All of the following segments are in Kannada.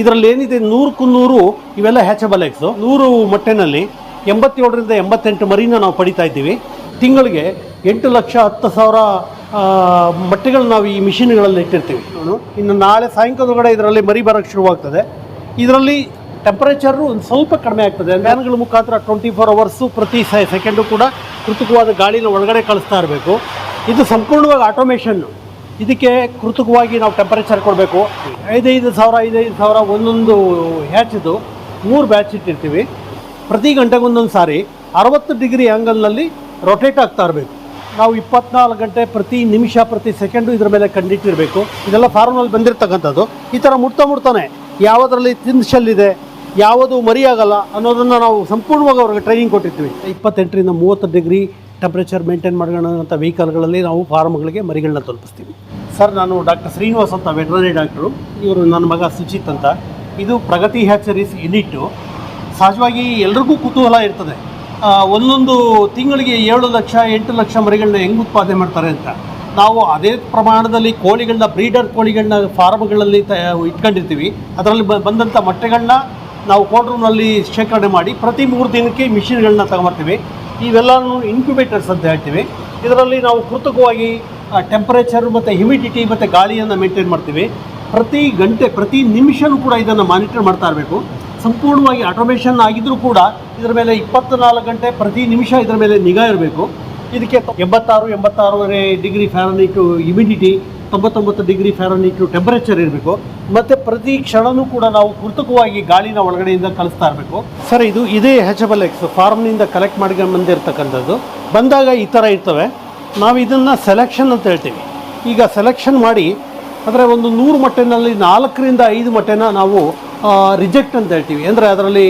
ಇದರಲ್ಲಿ ಏನಿದೆ ನೂರಕ್ಕೂ ನೂರು ಇವೆಲ್ಲ ಹ್ಯಾಚಬಲ್ ಎಗ್ಸು ನೂರು ಮೊಟ್ಟೆನಲ್ಲಿ ಎಂಬತ್ತೇಳರಿಂದ ಎಂಬತ್ತೆಂಟು ಮರಿನ ನಾವು ಪಡಿತಾ ಇದ್ದೀವಿ. ತಿಂಗಳಿಗೆ ಎಂಟು ಲಕ್ಷ ಹತ್ತು ಸಾವಿರ ಮೊಟ್ಟೆಗಳು ನಾವು ಈ ಮಿಷಿನ್ಗಳಲ್ಲಿ ಇಟ್ಟಿರ್ತೀವಿ. ನಾನು ಇನ್ನು ನಾಳೆ ಸಾಯಂಕಾಲದೊಳಗಡೆ ಇದರಲ್ಲಿ ಮರಿ ಬರೋಕ್ಕೆ ಶುರುವಾಗ್ತದೆ. ಇದರಲ್ಲಿ ಟೆಂಪರೇಚರು ಒಂದು ಸ್ವಲ್ಪ ಕಡಿಮೆ ಆಗ್ತದೆ. ಫ್ಯಾನ್ಗಳ ಮುಖಾಂತರ ಟ್ವೆಂಟಿ ಫೋರ್ ಅವರ್ಸು ಪ್ರತಿ ಸೆಕೆಂಡು ಕೂಡ ಕೃತಕವಾದ ಗಾಳಿನ ಒಳಗಡೆ ಕಳಿಸ್ತಾ ಇರಬೇಕು. ಇದು ಸಂಪೂರ್ಣವಾಗಿ ಆಟೋಮೇಷನ್ನು ಇದಕ್ಕೆ ಕೃತಕವಾಗಿ ನಾವು ಟೆಂಪರೇಚರ್ ಕೊಡಬೇಕು. ಐದೈದು ಸಾವಿರ ಐದೈದು ಸಾವಿರ ಒಂದೊಂದು ಹ್ಯಾಚಿದು ಮೂರು ಬ್ಯಾಚ್ ಇಟ್ಟಿರ್ತೀವಿ. ಪ್ರತಿ ಗಂಟೆಗೆ ಒಂದೊಂದು ಸಾರಿ ಅರವತ್ತು ಡಿಗ್ರಿ ಆ್ಯಂಗಲ್ನಲ್ಲಿ ರೊಟೇಟ್ ಆಗ್ತಾ ಇರಬೇಕು. ನಾವು ಇಪ್ಪತ್ನಾಲ್ಕು ಗಂಟೆ ಪ್ರತಿ ನಿಮಿಷ, ಪ್ರತಿ ಸೆಕೆಂಡು ಇದ್ರ ಮೇಲೆ ಕಂಡಿಟ್ಟಿರಬೇಕು. ಇದೆಲ್ಲ ಫಾರ್ಮಲ್ಲಿ ಬಂದಿರತಕ್ಕಂಥದ್ದು. ಈ ಥರ ಮುಟ್ತಾ ಮುಟ್ತಾನೆ ಯಾವುದರಲ್ಲಿ ತಿನ್ಸಲ್ಲಿದೆ ಯಾವುದು ಮರಿಯಾಗಲ್ಲ ಅನ್ನೋದನ್ನು ನಾವು ಸಂಪೂರ್ಣವಾಗಿ ಅವ್ರಿಗೆ ಟ್ರೈನಿಂಗ್ ಕೊಟ್ಟಿರ್ತೀವಿ. ಇಪ್ಪತ್ತೆಂಟರಿಂದ ಮೂವತ್ತು ಡಿಗ್ರಿ ಟೆಂಪ್ರೇಚರ್ ಮೇಂಟೈನ್ ಮಾಡ್ಕೊಳ್ಳೋಂಥ ವೆಹಿಕಲ್ಗಳಲ್ಲಿ ನಾವು ಫಾರ್ಮ್ಗಳಿಗೆ ಮರಿಗಳನ್ನ ತಲುಪಿಸ್ತೀವಿ. ಸರ್ ನಾನು ಡಾಕ್ಟರ್ ಶ್ರೀನಿವಾಸ್ ಅಂತ ವೆಟ್ರನರಿ ಡಾಕ್ಟ್ರು ಇವರು ನನ್ನ ಮಗ ಸುಚಿತ್ ಅಂತ. ಇದು ಪ್ರಗತಿ ಹ್ಯಾಚರೀಸ್ ಯೂನಿಟ್ಟು ಸಹಜವಾಗಿ ಎಲ್ರಿಗೂ ಕುತೂಹಲ ಇರ್ತದೆ. ಒಂದೊಂದು ತಿಂಗಳಿಗೆ ಏಳು ಲಕ್ಷ, ಎಂಟು ಲಕ್ಷ ಮರಿಗಳನ್ನ ಹೆಂಗೆ ಉತ್ಪಾದನೆ ಮಾಡ್ತಾರೆ ಅಂತ. ನಾವು ಅದೇ ಪ್ರಮಾಣದಲ್ಲಿ ಕೋಳಿಗಳನ್ನ ಬ್ರೀಡರ್ ಕೋಳಿಗಳನ್ನ ಫಾರ್ಮ್ಗಳಲ್ಲಿ ತ, ಇಟ್ಕೊಂಡಿರ್ತೀವಿ. ಅದರಲ್ಲಿ ಬಂದಂಥ ಮೊಟ್ಟೆಗಳನ್ನ ನಾವು ಕೋಲ್ಡ್ ಶೇಖರಣೆ ಮಾಡಿ ಪ್ರತಿ ಮೂರು ದಿನಕ್ಕೆ ಮಿಷಿನ್ಗಳನ್ನ ತಗೊಂಬರ್ತೀವಿ. ಇವೆಲ್ಲನೂ ಇನ್ಕ್ಯುಬೇಟರ್ಸ್ ಅಂತ ಹೇಳ್ತೀವಿ. ಇದರಲ್ಲಿ ನಾವು ಕೃತಕವಾಗಿ ಟೆಂಪರೇಚರ್ ಮತ್ತು ಹ್ಯುಮಿಡಿಟಿ ಮತ್ತು ಗಾಳಿಯನ್ನು ಮೇಂಟೈನ್ ಮಾಡ್ತೀವಿ. ಪ್ರತಿ ಗಂಟೆ, ಪ್ರತಿ ನಿಮಿಷನೂ ಕೂಡ ಇದನ್ನು ಮಾನಿಟರ್ ಮಾಡ್ತಾ ಇರಬೇಕು. ಸಂಪೂರ್ಣವಾಗಿ ಆಟೋಮೇಷನ್ ಆಗಿದ್ದರೂ ಕೂಡ ಇದರ ಮೇಲೆ ಇಪ್ಪತ್ತ್ನಾಲ್ಕು ಗಂಟೆ ಪ್ರತಿ ನಿಮಿಷ ಇದರ ಮೇಲೆ ನಿಗಾ ಇರಬೇಕು. ಇದಕ್ಕೆ ಎಂಬತ್ತಾರು, ಎಂಬತ್ತಾರೂವರೆ ಡಿಗ್ರಿ ಫ್ಯಾರನೈಟು ಹ್ಯುಮಿಡಿಟಿ ತೊಂಬತ್ತೊಂಬತ್ತು ಡಿಗ್ರಿ ಫ್ಯಾರನೈಟು ಟೆಂಪರೇಚರ್ ಇರಬೇಕು. ಮತ್ತು ಪ್ರತಿ ಕ್ಷಣನೂ ಕೂಡ ನಾವು ಕೃತಕವಾಗಿ ಗಾಳಿನ ಒಳಗಡೆಯಿಂದ ಕಳಿಸ್ತಾ ಇರಬೇಕು. ಸರ್ ಇದು ಇದೇ ಹೆಚಬಲ್ ಎಕ್ಸ್ ಫಾರ್ಮ್ನಿಂದ ಕಲೆಕ್ಟ್ ಮಾಡ್ಕೊಂಡು ಬಂದಿರತಕ್ಕಂಥದ್ದು ಬಂದಾಗ ಈ ಥರ ಇರ್ತವೆ. ನಾವು ಇದನ್ನು ಸೆಲೆಕ್ಷನ್ ಅಂತ ಹೇಳ್ತೀವಿ. ಈಗ ಸೆಲೆಕ್ಷನ್ ಮಾಡಿ, ಅಂದರೆ ಒಂದು ನೂರು ಮೊಟ್ಟೆನಲ್ಲಿ ನಾಲ್ಕರಿಂದ ಐದು ಮೊಟ್ಟೆನ ನಾವು ರಿಜೆಕ್ಟ್ ಅಂತ ಹೇಳ್ತೀವಿ. ಅಂದರೆ ಅದರಲ್ಲಿ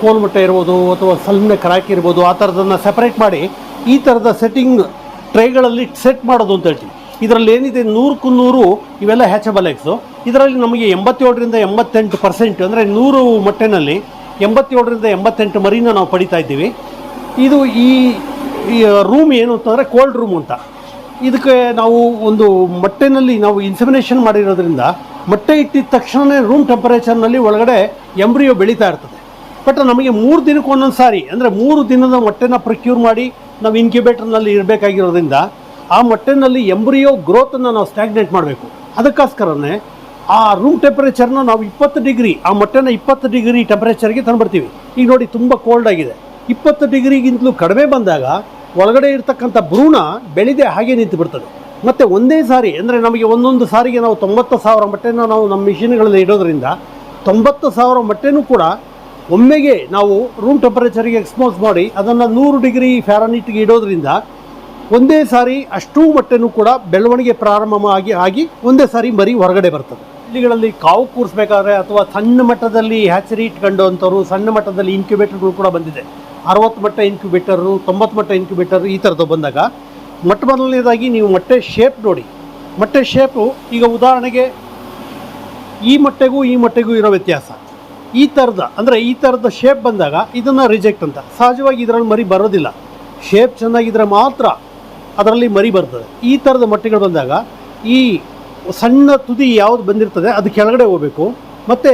ಕೋಲ್ ಮೊಟ್ಟೆ ಇರ್ಬೋದು ಅಥವಾ ಸಲ್ಮೆ ಕ್ರ್ಯಾಕ್ ಇರ್ಬೋದು, ಆ ಥರದನ್ನು ಸೆಪರೇಟ್ ಮಾಡಿ ಈ ಥರದ ಸೆಟ್ಟಿಂಗ್ ಟ್ರೈಗಳಲ್ಲಿ ಸೆಟ್ ಮಾಡೋದು ಅಂತ ಹೇಳ್ತೀವಿ. ಇದರಲ್ಲಿ ಏನಿದೆ ನೂರಕ್ಕೂ ನೂರು ಇವೆಲ್ಲ ಹ್ಯಾಚಬಲ್ ಎಗ್ಸು ಇದರಲ್ಲಿ ನಮಗೆ ಎಂಬತ್ತೇಳರಿಂದ ಎಂಬತ್ತೆಂಟು ಪರ್ಸೆಂಟ್ ಅಂದರೆ ನೂರು ಮೊಟ್ಟೆನಲ್ಲಿ ಎಂಬತ್ತೇಳರಿಂದ ಎಂಬತ್ತೆಂಟು ಮರಿನ ನಾವು ಪಡಿತಾ ಇದ್ದೀವಿ. ಇದು ಈ ರೂಮ್ ಏನು ಅಂತಂದರೆ ಕೋಲ್ಡ್ ರೂಮ್ ಅಂತ. ಇದಕ್ಕೆ ನಾವು ಒಂದು ಮೊಟ್ಟೆನಲ್ಲಿ ನಾವು ಇನ್ಸಮಿನೇಷನ್ ಮಾಡಿರೋದ್ರಿಂದ ಮೊಟ್ಟೆ ಇಟ್ಟಿದ ತಕ್ಷಣವೇ ರೂಮ್ ಟೆಂಪರೇಚರ್ನಲ್ಲಿ ಒಳಗಡೆ ಎಂಬ್ರಿಯೋ ಬೆಳೀತಾ ಇರ್ತದೆ. ಬಟ್ ನಮಗೆ ಮೂರು ದಿನಕ್ಕೆ ಒಂದೊಂದು ಸಾರಿ, ಅಂದರೆ ಮೂರು ದಿನದ ಮೊಟ್ಟೆನ ಪ್ರೊಕ್ಯೂರ್ ಮಾಡಿ ನಾವು ಇನ್ಕ್ಯುಬೇಟರ್ನಲ್ಲಿ ಇರಬೇಕಾಗಿರೋದ್ರಿಂದ ಆ ಮೊಟ್ಟೆನಲ್ಲಿ ಎಂಬ್ರಿಯೋ ಗ್ರೋತನ್ನು ನಾವು ಸ್ಟ್ಯಾಗ್ನೇಟ್ ಮಾಡಬೇಕು. ಅದಕ್ಕೋಸ್ಕರನೇ ಆ ರೂಮ್ ಟೆಂಪರೇಚರ್ನ ನಾವು ಇಪ್ಪತ್ತು ಡಿಗ್ರಿ, ಆ ಮೊಟ್ಟೆನ ಇಪ್ಪತ್ತು ಡಿಗ್ರಿ ಟೆಂಪರೇಚರ್ಗೆ ತಂದುಬಿಡ್ತೀವಿ. ಈಗ ನೋಡಿ ತುಂಬ ಕೋಲ್ಡ್ ಆಗಿದೆ. ಇಪ್ಪತ್ತು ಡಿಗ್ರಿಗಿಂತಲೂ ಕಡಿಮೆ ಬಂದಾಗ ಒಳಗಡೆ ಇರ್ತಕ್ಕಂಥ ಭ್ರೂಣ ಬೆಳೆದೇ ಹಾಗೆ ನಿಂತು ಬಿಡ್ತದೆ ಮತ್ತು ಒಂದೇ ಸಾರಿ, ಅಂದರೆ ನಮಗೆ ಒಂದೊಂದು ಸಾರಿಗೆ ನಾವು ತೊಂಬತ್ತು ಸಾವಿರ ಮೊಟ್ಟೆನ ನಾವು ನಮ್ಮ ಮಿಷಿನ್ಗಳಲ್ಲಿ ಇಡೋದ್ರಿಂದ ತೊಂಬತ್ತು ಸಾವಿರ ಮೊಟ್ಟೆನೂ ಕೂಡ ಒಮ್ಮೆಗೆ ನಾವು ರೂಮ್ ಟೆಂಪ್ರೇಚರಿಗೆ ಎಕ್ಸ್ಪೋಸ್ ಮಾಡಿ ಅದನ್ನು ನೂರು ಡಿಗ್ರಿ ಫ್ಯಾರನೀಟ್ಗೆ ಇಡೋದ್ರಿಂದ ಒಂದೇ ಸಾರಿ ಅಷ್ಟೂ ಮಟ್ಟನೂ ಕೂಡ ಬೆಳವಣಿಗೆ ಪ್ರಾರಂಭ ಆಗಿ ಆಗಿ ಒಂದೇ ಸಾರಿ ಮರಿ ಹೊರಗಡೆ ಬರ್ತದೆ. ಹಳ್ಳಿಗಳಲ್ಲಿ ಕಾವು ಕೂರಿಸ್ಬೇಕಾದ್ರೆ ಅಥವಾ ಸಣ್ಣ ಮಟ್ಟದಲ್ಲಿ ಹ್ಯಾಚರಿ ಇಟ್ಕೊಂಡು ಅಂಥವ್ರು ಸಣ್ಣ ಮಟ್ಟದಲ್ಲಿ ಇನ್ಕ್ಯುಬೇಟರ್ಗಳು ಕೂಡ ಬಂದಿದೆ. ಅರವತ್ತು ಮಟ್ಟ ಇನ್ಕ್ಯುಬೇಟರು ತೊಂಬತ್ತು ಮಟ್ಟ ಇನ್ಕ್ಯುಬೇಟರ್ ಈ ಥರದ್ದು ಬಂದಾಗ ಮೊಟ್ಟ ಮೊದಲನೇದಾಗಿ ನೀವು ಮೊಟ್ಟೆ ಶೇಪ್ ನೋಡಿ. ಮೊಟ್ಟೆ ಶೇಪು ಈಗ ಉದಾಹರಣೆಗೆ ಈ ಮೊಟ್ಟೆಗೂ ಈ ಮೊಟ್ಟೆಗೂ ಇರೋ ವ್ಯತ್ಯಾಸ. ಈ ಥರದ ಅಂದರೆ ಈ ಥರದ ಶೇಪ್ ಬಂದಾಗ ಇದನ್ನು ರಿಜೆಕ್ಟ್ ಅಂತ. ಸಹಜವಾಗಿ ಇದರಲ್ಲಿ ಮರಿ ಬರೋದಿಲ್ಲ. ಶೇಪ್ ಚೆನ್ನಾಗಿದ್ರೆ ಮಾತ್ರ ಅದರಲ್ಲಿ ಮರಿ ಬರ್ತದೆ. ಈ ಥರದ ಮೊಟ್ಟೆಗಳು ಬಂದಾಗ ಈ ಸಣ್ಣ ತುದಿ ಯಾವುದು ಬಂದಿರ್ತದೆ, ಅದು ಕೆಳಗಡೆ ಹೋಗಬೇಕು, ಮತ್ತು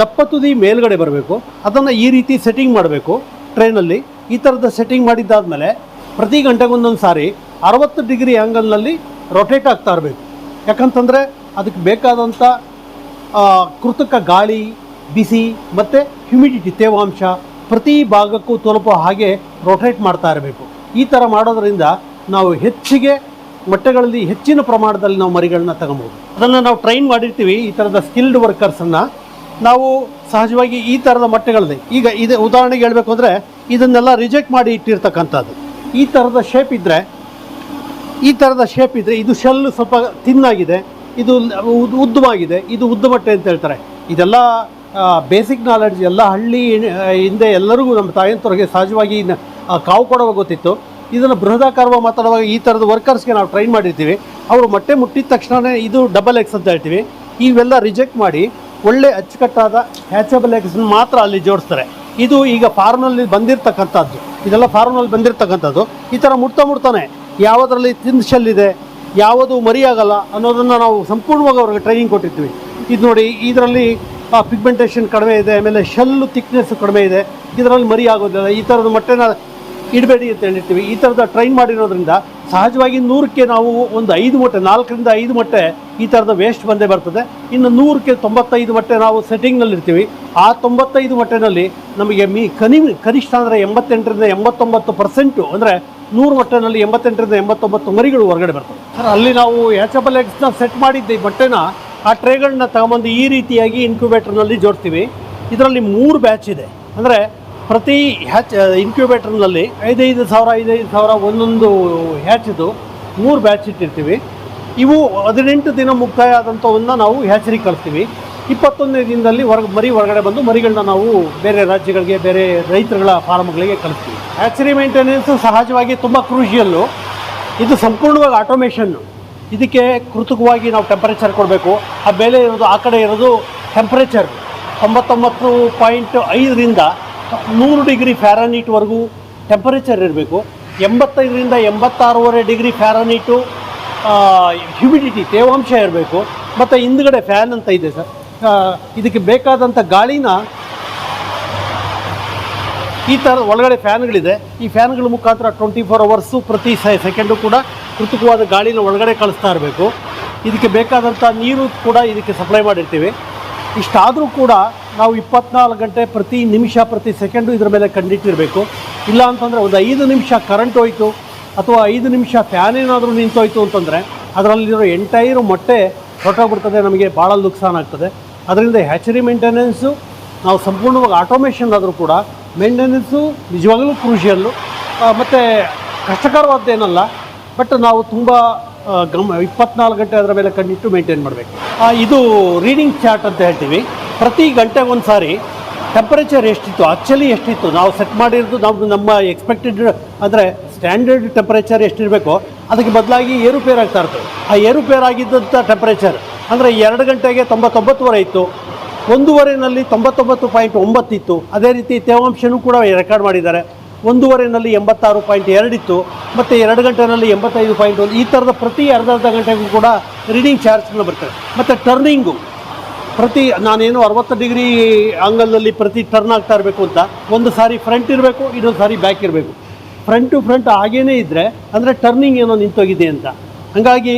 ದಪ್ಪ ತುದಿ ಮೇಲ್ಗಡೆ ಬರಬೇಕು, ಅದನ್ನು ಈ ರೀತಿ ಸೆಟ್ಟಿಂಗ್ ಮಾಡಬೇಕು ಟ್ರೈನಲ್ಲಿ. ಈ ಥರದ ಸೆಟ್ಟಿಂಗ್ ಮಾಡಿದ್ದಾದಮೇಲೆ ಪ್ರತಿ ಗಂಟೆಗೊಂದೊಂದು ಸಾರಿ ಅರವತ್ತು ಡಿಗ್ರಿ ಆ್ಯಂಗಲ್ನಲ್ಲಿ ರೊಟೇಟ್ ಆಗ್ತಾ ಇರಬೇಕು. ಯಾಕಂತಂದರೆ ಅದಕ್ಕೆ ಬೇಕಾದಂಥ ಕೃತಕ ಗಾಳಿ, ಬಿಸಿ ಮತ್ತು ಹ್ಯುಮಿಡಿಟಿ ತೇವಾಂಶ ಪ್ರತಿ ಭಾಗಕ್ಕೂ ತಲುಪೋ ಹಾಗೆ ರೊಟೇಟ್ ಮಾಡ್ತಾ ಇರಬೇಕು. ಈ ಥರ ಮಾಡೋದ್ರಿಂದ ನಾವು ಹೆಚ್ಚಿಗೆ ಮೊಟ್ಟೆಗಳಲ್ಲಿ ಹೆಚ್ಚಿನ ಪ್ರಮಾಣದಲ್ಲಿ ನಾವು ಮರಿಗಳನ್ನ ತಗೊಬೋದು ಅದನ್ನು ನಾವು ಟ್ರೈನ್ ಮಾಡಿರ್ತೀವಿ, ಈ ಥರದ ಸ್ಕಿಲ್ಡ್ ವರ್ಕರ್ಸನ್ನು ನಾವು ಸಹಜವಾಗಿ ಈ ಥರದ ಮೊಟ್ಟೆಗಳಲ್ಲಿ ಈಗ ಇದು ಉದಾಹರಣೆಗೆ ಹೇಳಬೇಕು ಅಂದರೆ ಇದನ್ನೆಲ್ಲ ರಿಜೆಕ್ಟ್ ಮಾಡಿ ಇಟ್ಟಿರ್ತಕ್ಕಂಥದ್ದು. ಈ ಥರದ ಶೇಪ್ ಇದ್ದರೆ ಈ ಥರದ ಶೇಪ್ ಇದ್ರೆ ಇದು ಶೆಲ್ ಸ್ವಲ್ಪ ತಿನ್ನಾಗಿದೆ ಇದು ಉದ್- ಉದ್ದವಾಗಿದೆ, ಇದು ಉದ್ದ ಮೊಟ್ಟೆ ಅಂತ ಹೇಳ್ತಾರೆ. ಇದೆಲ್ಲ ಬೇಸಿಕ್ ನಾಲೆಡ್ಜ್ ಎಲ್ಲ ಹಳ್ಳಿ, ಹಿಂದೆ ಎಲ್ಲರಿಗೂ ನಮ್ಮ ತಾಯಂತರಿಗೆ ಸಹಜವಾಗಿ ಕಾವು ಕೊಡೋವಾಗ ಗೊತ್ತಿತ್ತು. ಇದನ್ನು ಬೃಹದಾಕಾರವಾಗಿ ಮಾತಾಡುವಾಗ ಈ ಥರದ ವರ್ಕರ್ಸ್ಗೆ ನಾವು ಟ್ರೈನ್ ಮಾಡಿರ್ತೀವಿ. ಅವರು ಮೊಟ್ಟೆ ಮುಟ್ಟಿದ ತಕ್ಷಣವೇ ಇದು ಡಬಲ್ ಎಕ್ಸ್ ಅಂತ ಹೇಳ್ತೀವಿ. ಇವೆಲ್ಲ ರಿಜೆಕ್ಟ್ ಮಾಡಿ ಒಳ್ಳೆ ಅಚ್ಚುಕಟ್ಟಾದ ಹ್ಯಾಚಬಲ್ ಎಕ್ಸ್ನ ಮಾತ್ರ ಅಲ್ಲಿ ಜೋಡಿಸ್ತಾರೆ. ಇದು ಈಗ ಫಾರ್ಮ್ನಲ್ಲಿ ಬಂದಿರತಕ್ಕಂಥದ್ದು. ಇದೆಲ್ಲ ಫಾರ್ಮ್ನಲ್ಲಿ ಬಂದಿರತಕ್ಕಂಥದ್ದು. ಈ ಥರ ಮುಟ್ತಾ ಮುಟ್ತಾನೆ. ಯಾವುದರಲ್ಲಿ ತಿಂದು ಶೆಲ್ಲಿದೆ ಯಾವುದು ಮರಿಯಾಗಲ್ಲ ಅನ್ನೋದನ್ನು ನಾವು ಸಂಪೂರ್ಣವಾಗಿ ಅವ್ರಿಗೆ ಟ್ರೈನಿಂಗ್ ಕೊಟ್ಟಿರ್ತೀವಿ. ಇದು ನೋಡಿ, ಇದರಲ್ಲಿ ಪಿಗ್ಮೆಂಟೇಷನ್ ಕಡಿಮೆ ಇದೆ, ಆಮೇಲೆ ಶೆಲ್ಲು ತಿಕ್ನೆಸ್ ಕಡಿಮೆ ಇದೆ. ಇದರಲ್ಲಿ ಮರಿ ಆಗೋದಿಲ್ಲ. ಈ ಥರದ ಮೊಟ್ಟೆನ ಇಡಬೇಡಿ ಅಂತ ಹೇಳಿರ್ತೀವಿ. ಈ ಥರದ ಟ್ರೈನ್ ಮಾಡಿರೋದ್ರಿಂದ ಸಹಜವಾಗಿ ನೂರಕ್ಕೆ ನಾವು ಒಂದು ಐದು ಮೊಟ್ಟೆ, ನಾಲ್ಕರಿಂದ ಐದು ಮೊಟ್ಟೆ ಈ ಥರದ ವೇಸ್ಟ್ ಬಂದೇ ಬರ್ತದೆ. ಇನ್ನು ನೂರಕ್ಕೆ ತೊಂಬತ್ತೈದು ಮೊಟ್ಟೆ ನಾವು ಸೆಟ್ಟಿಂಗ್ನಲ್ಲಿ ಇರ್ತೀವಿ ಆ ತೊಂಬತ್ತೈದು ಮೊಟ್ಟೆನಲ್ಲಿ ನಮಗೆ ಮೀ ಕನಿ ಕನಿಷ್ಠ ಅಂದರೆ ಎಂಬತ್ತೆಂಟರಿಂದ ಎಂಬತ್ತೊಂಬತ್ತು ಪರ್ಸೆಂಟು ಅಂದರೆ ನೂರು ಮೊಟ್ಟೆನಲ್ಲಿ ಎಂಬತ್ತೆಂಟರಿಂದ ಎಂಬತ್ತೊಂಬತ್ತು ಮರಿಗಳು ಹೊರಗಡೆ ಬರ್ತವೆ. ಸರ್, ಅಲ್ಲಿ ನಾವು ಹ್ಯಾಚಬಲ್ ಎಗ್ಸ್ನ ಸೆಟ್ ಮಾಡಿದ್ದ ಈ ಮೊಟ್ಟೆನ ಆ ಟ್ರೇಗಳನ್ನ ತಗೊಂಬಂದು ಈ ರೀತಿಯಾಗಿ ಇನ್ಕ್ಯುಬೇಟರ್ನಲ್ಲಿ ಜೋಡ್ತೀವಿ. ಇದರಲ್ಲಿ ಮೂರು ಬ್ಯಾಚ್ ಇದೆ. ಅಂದರೆ ಪ್ರತಿ ಹ್ಯಾಚ್ ಇನ್ಕ್ಯುಬೇಟರ್ನಲ್ಲಿ ಐದೈದು ಸಾವಿರ ಐದೈದು ಸಾವಿರ ಒಂದೊಂದು ಹ್ಯಾಚಿದು ಮೂರು ಬ್ಯಾಚ್ ಇಟ್ಟಿರ್ತೀವಿ. ಇವು ಹದಿನೆಂಟು ದಿನ ಮುಕ್ತಾಯ ಆದಂಥವನ್ನ ನಾವು ಹ್ಯಾಚರಿಗೆ ಕಳಿಸ್ತೀವಿ. ಇಪ್ಪತ್ತೊಂದನೇ ದಿನದಲ್ಲಿ ಹೊರಗೆ, ಮರಿ ಹೊರಗಡೆ ಬಂದು ಮರಿಗಳನ್ನ ನಾವು ಬೇರೆ ರಾಜ್ಯಗಳಿಗೆ, ಬೇರೆ ರೈತರುಗಳ ಫಾರ್ಮ್ಗಳಿಗೆ ಕಳಿಸ್ತೀವಿ. ಹ್ಯಾಚರಿ ಮೇಂಟೆನೆನ್ಸು ಸಹಜವಾಗಿ ತುಂಬ ಕ್ರೂಷಿಯಲ್ಲು ಇದು ಸಂಪೂರ್ಣವಾಗಿ ಆಟೋಮೇಷನ್ನು ಇದಕ್ಕೆ ಕೃತಕವಾಗಿ ನಾವು ಟೆಂಪರೇಚರ್ ಕೊಡಬೇಕು. ಆ ಬೆಲೆ ಇರೋದು, ಆ ಕಡೆ ಇರೋದು ಟೆಂಪರೇಚರ್ ತೊಂಬತ್ತೊಂಬತ್ತು ಪಾಯಿಂಟ್ ಐದರಿಂದ ನೂರು ಡಿಗ್ರಿ ಫ್ಯಾರನೀಟ್ವರೆಗೂ ಟೆಂಪರೇಚರ್ ಇರಬೇಕು. ಎಂಬತ್ತೈದರಿಂದ ಎಂಬತ್ತಾರೂವರೆ ಡಿಗ್ರಿ ಫ್ಯಾರನೀಟು ಹ್ಯುಮಿಡಿಟಿ ತೇವಾಂಶ ಇರಬೇಕು. ಮತ್ತು ಹಿಂದ್ಗಡೆ ಫ್ಯಾನ್ ಅಂತ ಇದೆ ಸರ್. ಇದಕ್ಕೆ ಬೇಕಾದಂಥ ಗಾಳಿನ ಈ ಥರ ಒಳಗಡೆ ಫ್ಯಾನ್ಗಳಿದೆ ಈ ಫ್ಯಾನ್ಗಳ ಮುಖಾಂತರ ಟ್ವೆಂಟಿ ಫೋರ್ ಅವರ್ಸು ಪ್ರತಿ ಸೆಕೆಂಡು ಕೂಡ ಕೃತಕವಾದ ಗಾಳಿನ ಒಳಗಡೆ ಕಳಿಸ್ತಾ ಇರಬೇಕು. ಇದಕ್ಕೆ ಬೇಕಾದಂಥ ನೀರು ಕೂಡ ಇದಕ್ಕೆ ಸಪ್ಲೈ ಮಾಡಿರ್ತೀವಿ. ಇಷ್ಟಾದರೂ ಕೂಡ ನಾವು ಇಪ್ಪತ್ನಾಲ್ಕು ಗಂಟೆ ಪ್ರತಿ ನಿಮಿಷ, ಪ್ರತಿ ಸೆಕೆಂಡು ಇದ್ರ ಮೇಲೆ ಕಂಡಿಟ್ಟಿರಬೇಕು. ಇಲ್ಲ ಅಂತಂದರೆ ಒಂದು ಐದು ನಿಮಿಷ ಕರೆಂಟ್ ಹೋಯಿತು, ಅಥವಾ ಐದು ನಿಮಿಷ ಫ್ಯಾನ್ ಏನಾದರೂ ನಿಂತೋಯ್ತು ಅಂತಂದರೆ ಅದರಲ್ಲಿರೋ ಎಂಟೈರು ಮೊಟ್ಟೆ ಹೊರಟೋಗ್ಬಿಡ್ತದೆ, ನಮಗೆ ಭಾಳ ನುಕ್ಸಾನ್ ಆಗ್ತದೆ. ಅದರಿಂದ ಹ್ಯಾಚರಿ ಮೇಂಟೆನೆನ್ಸು ನಾವು ಸಂಪೂರ್ಣವಾಗಿ ಆಟೋಮೇಷನ್ ಆದರೂ ಕೂಡ ಮೇಂಟೆನೆನ್ಸು ನಿಜವಾಗಲೂ ಕ್ರೂಷಿಯಲ್ಲು ಮತ್ತು ಕಷ್ಟಕರವಾದ್ದೇನಲ್ಲ ಬಟ್ ನಾವು ತುಂಬ ಗಮ ಇಪ್ಪತ್ನಾಲ್ಕು ಗಂಟೆ ಅದರ ಮೇಲೆ ಕಣ್ಣಿಟ್ಟು ಮೇಂಟೈನ್ ಮಾಡಬೇಕು. ಇದು ರೀಡಿಂಗ್ ಚಾರ್ಟ್ ಅಂತ ಹೇಳ್ತೀವಿ. ಪ್ರತಿ ಗಂಟೆಗೆ ಒಂದು ಸಾರಿ ಟೆಂಪರೇಚರ್ ಎಷ್ಟಿತ್ತು ಆ್ಯಕ್ಚುಲಿ ಎಷ್ಟಿತ್ತು, ನಾವು ಸೆಟ್ ಮಾಡಿರೋದು ನಾವು ನಮ್ಮ ಎಕ್ಸ್ಪೆಕ್ಟೆಡ್ ಅಂದರೆ ಸ್ಟ್ಯಾಂಡರ್ಡ್ ಟೆಂಪರೇಚರ್ ಎಷ್ಟಿರಬೇಕು, ಅದಕ್ಕೆ ಬದಲಾಗಿ ಏರುಪೇರು ಆಗ್ತಾ ಇರ್ತದೆ. ಆ ಏರುಪೇರು ಆಗಿದ್ದಂಥ ಟೆಂಪರೇಚರ್ ಅಂದರೆ ಎರಡು ಗಂಟೆಗೆ ತೊಂಬತ್ತೊಂಬತ್ತುವರೆ ಇತ್ತು. ಒಂದೂವರೆನಲ್ಲಿ ತೊಂಬತ್ತೊಂಬತ್ತು ಪಾಯಿಂಟ್ ಒಂಬತ್ತಿತ್ತು ಅದೇ ರೀತಿ ತೇವಾಂಶನೂ ಕೂಡ ರೆಕಾರ್ಡ್ ಮಾಡಿದ್ದಾರೆ. ಒಂದೂವರೆನಲ್ಲಿ ಎಂಬತ್ತಾರು ಪಾಯಿಂಟ್ ಎರಡಿತ್ತು ಮತ್ತು ಎರಡು ಗಂಟೆನಲ್ಲಿ ಎಂಬತ್ತೈದು ಪಾಯಿಂಟ್ ಒಂದು. ಈ ಥರದ ಪ್ರತಿ ಅರ್ಧ ಅರ್ಧ ಗಂಟೆಗೂ ಕೂಡ ರೀಡಿಂಗ್ ಚಾರ್ಜ್ಗಳು ಬರ್ತವೆ. ಮತ್ತು ಟರ್ನಿಂಗು ಪ್ರತಿ ನಾನೇನು ಅರವತ್ತು ಡಿಗ್ರಿ ಆಂಗಲ್ನಲ್ಲಿ ಪ್ರತಿ ಟರ್ನ್ ಆಗ್ತಾ ಇರಬೇಕು ಅಂತ. ಒಂದು ಸಾರಿ ಫ್ರಂಟ್ ಇರಬೇಕು, ಇನ್ನೊಂದು ಸಾರಿ ಬ್ಯಾಕ್ ಇರಬೇಕು. ಫ್ರಂಟ್ ಟು ಫ್ರಂಟ್ ಹಾಗೇನೇ ಇದ್ದರೆ ಅಂದರೆ ಟರ್ನಿಂಗ್ ಏನೋ ನಿಂತೋಗಿದೆ ಅಂತ. ಹಾಗಾಗಿ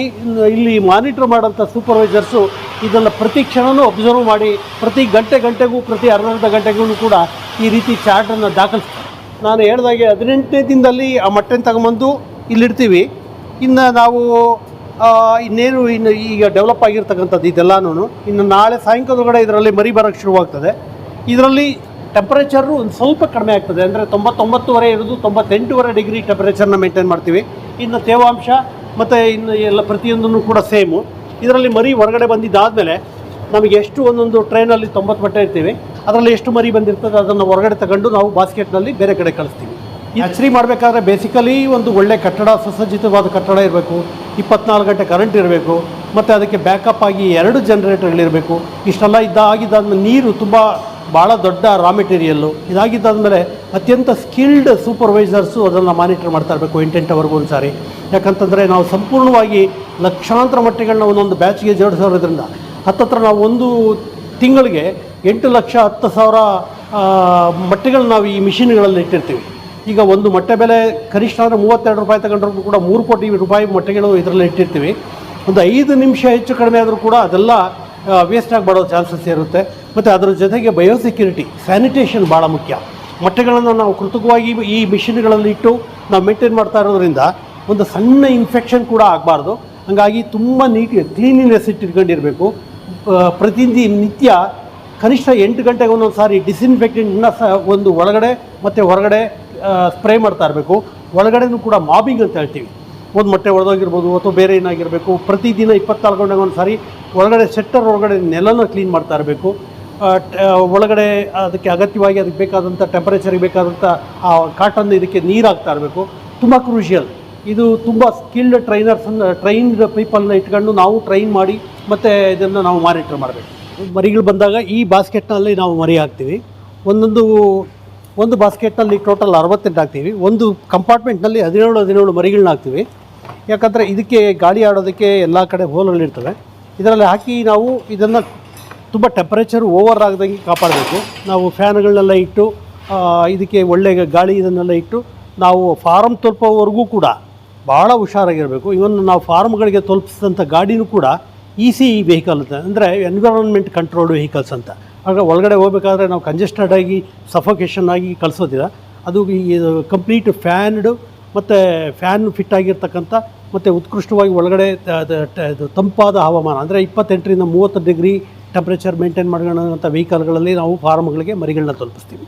ಇಲ್ಲಿ ಮಾನಿಟ್ರ್ ಮಾಡೋಂಥ ಸೂಪರ್ವೈಸರ್ಸು ಇದನ್ನು ಪ್ರತಿ ಕ್ಷಣವೂ ಅಬ್ಸರ್ವ್ ಮಾಡಿ, ಪ್ರತಿ ಗಂಟೆ ಗಂಟೆಗೂ, ಪ್ರತಿ ಅರ್ಧ ಅರ್ಧ ಗಂಟೆಗೂ ಕೂಡ ಈ ರೀತಿ ಚಾರ್ಟನ್ನು ದಾಖಲಿಸ್ತಾರೆ. ನಾನು ಹೇಳ್ದಾಗೆ ಹದಿನೆಂಟನೇ ದಿನದಲ್ಲಿ ಆ ಮಟ್ಟೆನ ತಗೊಂಬಂದು ಇಲ್ಲಿಡ್ತೀವಿ. ಇನ್ನು ನಾವು ಇನ್ನೇನು ಇನ್ನು ಈಗ ಡೆವಲಪ್ ಆಗಿರ್ತಕ್ಕಂಥದ್ದು ಇದೆಲ್ಲನೂ ಇನ್ನು ನಾಳೆ ಸಾಯಂಕಾಲದೊಳಗಡೆ ಇದರಲ್ಲಿ ಮರಿ ಬರೋಕ್ಕೆ ಶುರುವಾಗ್ತದೆ. ಇದರಲ್ಲಿ ಟೆಂಪರೇಚರು ಒಂದು ಸ್ವಲ್ಪ ಕಡಿಮೆ ಆಗ್ತದೆ. ಅಂದರೆ ತೊಂಬತ್ತೊಂಬತ್ತುವರೆ ಇರೋದು ತೊಂಬತ್ತೆಂಟುವರೆ ಡಿಗ್ರಿ ಟೆಂಪರೇಚರ್ನ ಮೇಂಟೈನ್ ಮಾಡ್ತೀವಿ. ಇನ್ನು ತೇವಾಂಶ ಮತ್ತು ಇನ್ನು ಎಲ್ಲ ಪ್ರತಿಯೊಂದನ್ನು ಕೂಡ ಸೇಮು ಇದರಲ್ಲಿ ಮರಿ ಹೊರಗಡೆ ಬಂದಿದ್ದಾದಮೇಲೆ ನಮಗೆ ಎಷ್ಟು ಒಂದೊಂದು ಟ್ರೈನಲ್ಲಿ ತೊಂಬತ್ತು ಮಟ್ಟ ಇರ್ತೀವಿ. ಅದರಲ್ಲಿ ಎಷ್ಟು ಮರಿ ಬಂದಿರ್ತದೆ ಅದನ್ನು ಹೊರಗಡೆ ತಗೊಂಡು ನಾವು ಬಾಸ್ಕೆಟ್ನಲ್ಲಿ ಬೇರೆ ಕಡೆ ಕಳಿಸ್ತೀವಿ. ಈ ಹ್ಯಾಚರಿ ಮಾಡಬೇಕಾದ್ರೆ ಬೇಸಿಕಲಿ ಒಂದು ಒಳ್ಳೆ ಕಟ್ಟಡ, ಸುಸಜ್ಜಿತವಾದ ಕಟ್ಟಡ ಇರಬೇಕು. ಇಪ್ಪತ್ನಾಲ್ಕು ಗಂಟೆ ಕರೆಂಟ್ ಇರಬೇಕು. ಮತ್ತು ಅದಕ್ಕೆ ಬ್ಯಾಕಪ್ ಆಗಿ ಎರಡು ಜನರೇಟರ್ಗಳಿರಬೇಕು ಇಷ್ಟೆಲ್ಲ ಇದ್ದಾಗಿದ್ದಾದ್ಮೇಲೆ ನೀರು ತುಂಬ ಭಾಳ ದೊಡ್ಡ ರಾ ಮೆಟೀರಿಯಲ್ಲು ಇದಾಗಿದ್ದಾದ್ಮೇಲೆ ಅತ್ಯಂತ ಸ್ಕಿಲ್ಡ್ ಸೂಪರ್ವೈಸರ್ಸು ಅದನ್ನು ಮಾನಿಟರ್ ಮಾಡ್ತಾ ಇರಬೇಕು ಎಂಟೆಂಟವರೆಗೂ ಒಂದು ಸಾರಿ ಯಾಕಂತಂದರೆ ನಾವು ಸಂಪೂರ್ಣವಾಗಿ ಲಕ್ಷಾಂತರ ಮಟ್ಟೆಗಳನ್ನ ಒಂದೊಂದು ಬ್ಯಾಚ್ಗೆ ಜೋಡಿಸೋದ್ರಿಂದ ಹತ್ತತ್ರ ನಾವು ಒಂದು ತಿಂಗಳಿಗೆ ಎಂಟು ಲಕ್ಷ ಹತ್ತು ಸಾವಿರ ಮಟ್ಟೆಗಳು ನಾವು ಈ ಮಿಷಿನ್ಗಳಲ್ಲಿ ಇಟ್ಟಿರ್ತೀವಿ. ಈಗ ಒಂದು ಮೊಟ್ಟೆ ಬೆಲೆ ಕನಿಷ್ಠ ಅಂದರೆ ಮೂವತ್ತೆರಡು ರೂಪಾಯಿ ತಗೊಂಡ್ರೂ ಕೂಡ ಮೂರು ಕೋಟಿ ರೂಪಾಯಿ ಮೊಟ್ಟೆಗಳು ಇದರಲ್ಲಿ ಇಟ್ಟಿರ್ತೀವಿ. ಒಂದು ಐದು ನಿಮಿಷ ಹೆಚ್ಚು ಕಡಿಮೆ ಆದರೂ ಕೂಡ ಅದೆಲ್ಲ ವೇಸ್ಟ್ ಆಗಿ ಬರೋ ಚಾನ್ಸಸ್ ಇರುತ್ತೆ. ಮತ್ತು ಅದರ ಜೊತೆಗೆ ಬಯೋಸೆಕ್ಯೂರಿಟಿ ಸ್ಯಾನಿಟೇಷನ್ ಭಾಳ ಮುಖ್ಯ. ಮೊಟ್ಟೆಗಳನ್ನು ನಾವು ಕೃತಕವಾಗಿ ಈ ಮಿಷಿನ್ಗಳಲ್ಲಿ ಇಟ್ಟು ನಾವು ಮೇಂಟೈನ್ ಮಾಡ್ತಾ ಇರೋದ್ರಿಂದ ಒಂದು ಸಣ್ಣ ಇನ್ಫೆಕ್ಷನ್ ಕೂಡ ಆಗಬಾರ್ದು. ಹಾಗಾಗಿ ತುಂಬ ನೀಟ್ ಕ್ಲೀನಿನೆಸ್ ಇಟ್ಟಿಟ್ಕೊಂಡಿರಬೇಕು ಪ್ರತಿನಿಧಿ ನಿತ್ಯ ಕನಿಷ್ಠ ಎಂಟು ಗಂಟೆಗೆ ಒಂದೊಂದು ಸಾರಿ ಡಿಸಿನ್ಫೆಕ್ಟೆಂಟ್ನ ಸಹ ಒಂದು ಒಳಗಡೆ ಮತ್ತು ಹೊರಗಡೆ ಸ್ಪ್ರೇ ಮಾಡ್ತಾ ಇರಬೇಕು. ಒಳಗಡೆನೂ ಕೂಡ ಮಾಬಿಂಗ್ ಅಂತ ಹೇಳ್ತೀವಿ. ಒಂದು ಮೊಟ್ಟೆ ಒಡೆದೋಗಿರ್ಬೋದು ಅಥವಾ ಬೇರೆ ಏನಾಗಿರಬೇಕು. ಪ್ರತಿದಿನ ಇಪ್ಪತ್ನಾಲ್ಕು ಗಂಟೆಗೆ ಒಂದು ಸಾರಿ ಒಳಗಡೆ ಸೆಟ್ಟರ್ ಒಳಗಡೆ ನೆಲನ ಕ್ಲೀನ್ ಮಾಡ್ತಾ ಇರಬೇಕು. ಒಳಗಡೆ ಅದಕ್ಕೆ ಅಗತ್ಯವಾಗಿ ಅದಕ್ಕೆ ಬೇಕಾದಂಥ ಟೆಂಪರೇಚರಿಗೆ ಬೇಕಾದಂಥ ಆ ಕಾಟನ್ ಇದಕ್ಕೆ ನೀರು ಹಾಕ್ತಾ ಇರಬೇಕು. ತುಂಬ ಕ್ರೂಷಿಯಲ್ ಇದು ತುಂಬ ಸ್ಕಿಲ್ಡ್ ಟ್ರೈನರ್ಸನ್ನು ಟ್ರೈನ್ಡ್ ಪೀಪಲ್ನ ಇಟ್ಕೊಂಡು ನಾವು ಟ್ರೈನ್ ಮಾಡಿ ಮತ್ತು ಇದನ್ನು ನಾವು ಮಾನಿಟರ್ ಮಾಡಬೇಕು. ಮರಿಗಳು ಬಂದಾಗ ಈ ಬಾಸ್ಕೆಟ್ನಲ್ಲಿ ನಾವು ಮರಿ ಹಾಕ್ತೀವಿ. ಒಂದೊಂದು, ಒಂದು ಬಾಸ್ಕೆಟ್ನಲ್ಲಿ ಟೋಟಲ್ ಅರವತ್ತೆಂಟು ಹಾಕ್ತೀವಿ. ಒಂದು ಕಂಪಾರ್ಟ್ಮೆಂಟ್ನಲ್ಲಿ ಹದಿನೇಳು ಹದಿನೇಳು ಮರಿಗಳನ್ನ ಹಾಕ್ತೀವಿ. ಯಾಕಂದರೆ ಇದಕ್ಕೆ ಗಾಳಿ ಆಡೋದಕ್ಕೆ ಎಲ್ಲ ಕಡೆ ಹೋಲ್ಗಳಿರ್ತವೆ ಇದರಲ್ಲಿ ಹಾಕಿ ನಾವು ಇದನ್ನು ತುಂಬ ಟೆಂಪರೇಚರ್ ಓವರ್ ಆಗದಂಗೆ ಕಾಪಾಡಬೇಕು. ನಾವು ಫ್ಯಾನ್ಗಳನ್ನೆಲ್ಲ ಇಟ್ಟು ಇದಕ್ಕೆ ಒಳ್ಳೆಯ ಗಾಳಿ ಇದನ್ನೆಲ್ಲ ಇಟ್ಟು ನಾವು ಫಾರಮ್ ತಲುಪೋವರೆಗೂ ಕೂಡ ಭಾಳ ಹುಷಾರಾಗಿರಬೇಕು. ಇವನ್ ನಾವು ಫಾರ್ಮ್ಗಳಿಗೆ ತಲುಪಿಸಿದಂಥ ಗಾಡಿನೂ ಕೂಡ ಇ ಸಿ ವೆಹಿಕಲ್ ಅಂತ, ಅಂದರೆ ಎನ್ವಿರಾನ್ಮೆಂಟ್ ಕಂಟ್ರೋಲ್ಡ್ ವೆಹಿಕಲ್ಸ್ ಅಂತ. ಆಗ ಒಳಗಡೆ ಹೋಗ್ಬೇಕಾದ್ರೆ ನಾವು ಕಂಜೆಸ್ಟೆಡ್ ಆಗಿ ಸಫೋಕೇಶನ್ ಆಗಿ ಕಳಿಸೋದಿಲ್ಲ. ಅದು ಈ ಕಂಪ್ಲೀಟ್ ಫ್ಯಾನ್ಡು ಮತ್ತು ಫ್ಯಾನ್ ಫಿಟ್ ಆಗಿರ್ತಕ್ಕಂಥ, ಮತ್ತು ಉತ್ಕೃಷ್ಟವಾಗಿ ಒಳಗಡೆ ತಂಪಾದ ಹವಾಮಾನ. ಅಂದರೆ ಇಪ್ಪತ್ತೆಂಟರಿಂದ ಮೂವತ್ತು ಡಿಗ್ರಿ ಟೆಂಪ್ರೇಚರ್ ಮೇಂಟೈನ್ ಮಾಡ್ಕೊಳ್ಳೋಂಥ ವೆಹಿಕಲ್ಗಳಲ್ಲಿ ನಾವು ಫಾರ್ಮ್ಗಳಿಗೆ ಮರಿಗಳನ್ನ ತಲುಪಿಸ್ತೀವಿ.